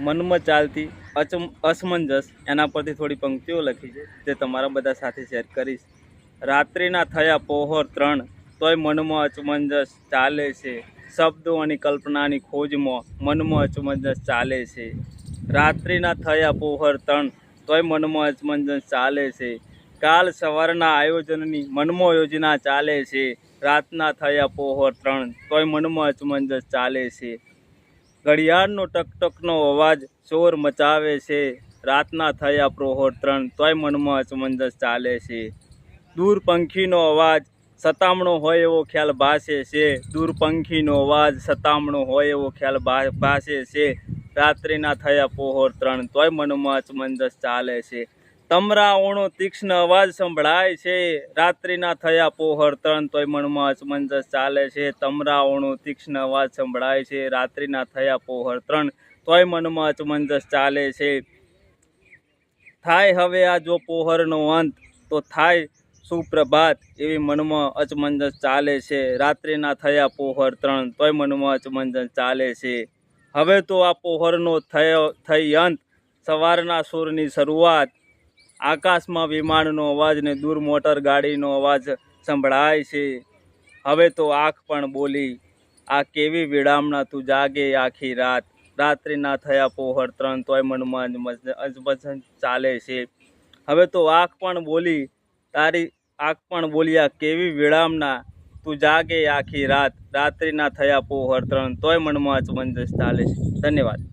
મનમાં ચાલતી અચમ, અસમંજસ એના પરથી થોડી પંક્તિઓ લખી છે, જે તમારા બધા સાથે શેર કરીશ. રાત્રિના થયા પોહર ત્રણ, તોય મનમાં અચમંજસ ચાલે છે. શબ્દો અને કલ્પનાની ખોજમાં મનમાં અચમંજસ ચાલે છે. રાત્રિના થયા પોહર ત્રણ, તોય મનમાં અચમંજસ ચાલે છે. કાલ સવારના આયોજનની મનમો યોજના ચાલે છે. રાતના થયા પોહર ત્રણ, તોય મનમાં અચમંજસ ચાલે છે. ઘડિયાળનો ટકટકનો અવાજ શોર મચાવે છે. રાતના થયા પ્રોહોર ત્રણ, તોય મનમાં અચમંજસ ચાલે છે. દૂર પંખીનો અવાજ સતામણો હોય એવો ખ્યાલ ભાસે છે. દૂર પંખીનો અવાજ સતામણો હોય એવો ખ્યાલ ભાસે છે. રાત્રિના થયા પોહોર ત્રણ, તોય મનમાં અચમંજસ ચાલે છે. તમરાઓનો તીક્ષ્ણ અવાજ સંભળાય છે. રાત્રિના થયા પોહર ત્રણ તોય મનમાં અચમંજસ ચાલે છે. તમરા ઓણો તીક્ષ્ણ અવાજ સંભળાય છે. રાત્રિના થયા પોહર ત્રણ તોય મનમાં અચમંજસ ચાલે છે. થાય હવે આ જો પોહરનો અંત, તો થાય સુપ્રભાત એવી મનમાં અચમંજસ ચાલે છે. રાત્રિના થયા પોહર ત્રણ તોય મનમાં અચમંજસ ચાલે છે. હવે તો આ પોહરનો થયો, થઈ અંત, સવારના સૂરની શરૂઆત આકાશમાં વિમાનનો અવાજ ને દૂર મોટર ગાડીનો અવાજ સંભળાય છે. હવે તો આંખ પણ બોલી, આ કેવી વિડામણા તું જાગે આખી રાત? રાત્રિના થયા પોહર ત્રણ તોય મનમાં અજમજ ચાલે છે. હવે તો આંખ પણ બોલી, તારી આંખ પણ બોલ્યા કેવી વિડામણા તું જાગે આખી રાત? રાત્રિના થયા પોહર ત્રણ તોય મનમાં અચમંજસ ચાલે છે. ધન્યવાદ.